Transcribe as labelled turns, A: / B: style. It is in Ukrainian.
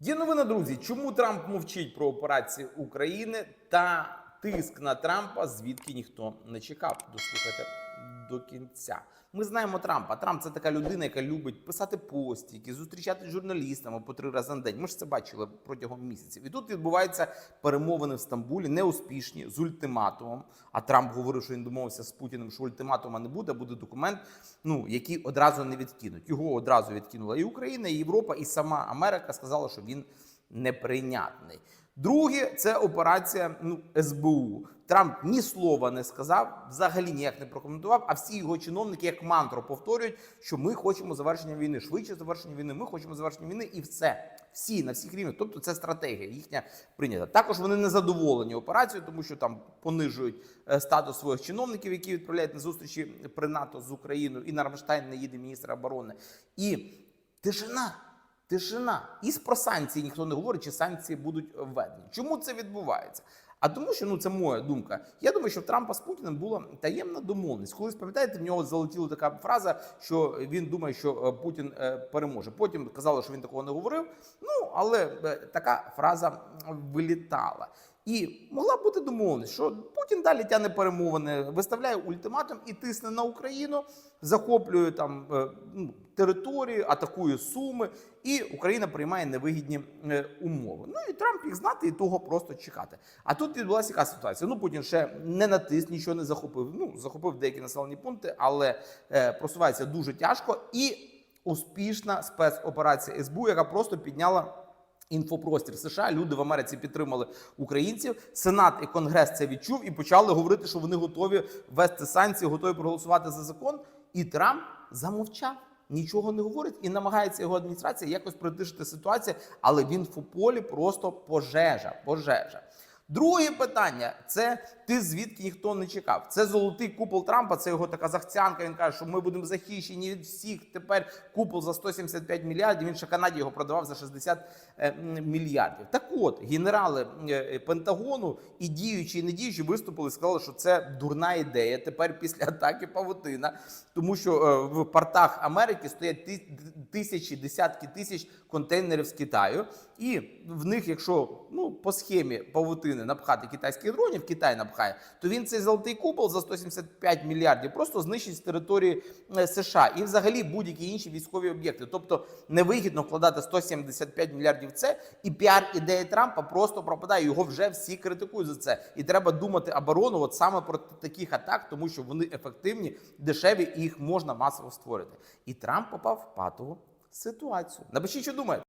A: Є новина, друзі. Чому Трамп мовчить про операції України та тиск на Трампа, звідки ніхто не чекав? Дослухайте до кінця. Ми знаємо Трампа. Трамп це така людина, яка любить писати постіки, зустрічати журналістами по три рази на день. Ми ж це бачили протягом місяців. І тут відбуваються перемовини в Стамбулі, неуспішні з ультиматумом. А Трамп говорив, що він домовився з Путіним, що ультиматума не буде, буде документ, ну який одразу не відкинуть. Його одразу відкинула і Україна, і Європа, і сама Америка сказала, що він неприйнятний. Друге, це операція ну, СБУ. Трамп ні слова не сказав, взагалі ніяк не прокоментував. А всі його чиновники як мантру повторюють, що ми хочемо завершення війни, швидше завершення війни. Ми хочемо завершення війни, і все. Всі на всіх рівнях. Тобто це стратегія їхня прийнята. Також вони не задоволені операцією, тому що там понижують е, статус своїх чиновників, які відправляють на зустрічі при НАТО з Україною. І на Рамштайн не їде міністр оборони. І тишина. Тишина. І про санкції ніхто не говорить, чи санкції будуть введені. Чому це відбувається? А тому, що ну це моя думка. Я думаю, що в Трампа з Путіним була таємна домовленість. Колись пам'ятаєте, в нього залетіла така фраза, що він думає, що е, Путін е, переможе. Потім казали, що він такого не говорив. Ну але е, така фраза вилітала. І могла бути домовленість, що Путін далі тягне перемовини, виставляє ультиматум і тисне на Україну, захоплює там е, ну, території, атакує Суми, і Україна приймає невигідні е, умови. Ну і Трамп їх знати і того просто чекати. А тут відбулася яка ситуація? Ну Путін ще не натис, нічого не захопив. Ну захопив деякі населені пункти, але е, просувається дуже тяжко і успішна спецоперація СБУ, яка просто підняла. Інфопростір США люди в Америці підтримали українців. Сенат і Конгрес це відчув і почали говорити, що вони готові ввести санкції, готові проголосувати за закон. І Трамп замовчав, нічого не говорить і намагається його адміністрація якось притишити ситуацію, але він в полі просто пожежа. Пожежа. Друге питання це ти звідки ніхто не чекав. Це золотий купол Трампа. Це його така захцянка. Він каже, що ми будемо захищені від всіх. Тепер купол за 175 мільярдів. Він ще Канаді його продавав за 60 е, мільярдів. Так от генерали е, Пентагону і діючі, і не діючі виступили, сказали, що це дурна ідея. Тепер після атаки павутина, тому що е, в портах Америки стоять тисячі, десятки тисяч контейнерів з Китаю, і в них, якщо ну по схемі павутини напхати китайських дронів, Китай напхає, то він цей золотий купол за 175 мільярдів просто знищить з території е, США і взагалі будь-які інші військові об'єкти. Тобто невигідно вкладати 175 мільярдів в це, і піар ідеї Трампа просто пропадає. Його вже всі критикують за це. І треба думати оборону от саме проти таких атак, тому що вони ефективні, дешеві і їх можна масово створити. І Трамп попав в патову ситуацію. Напишіть, що думаєте.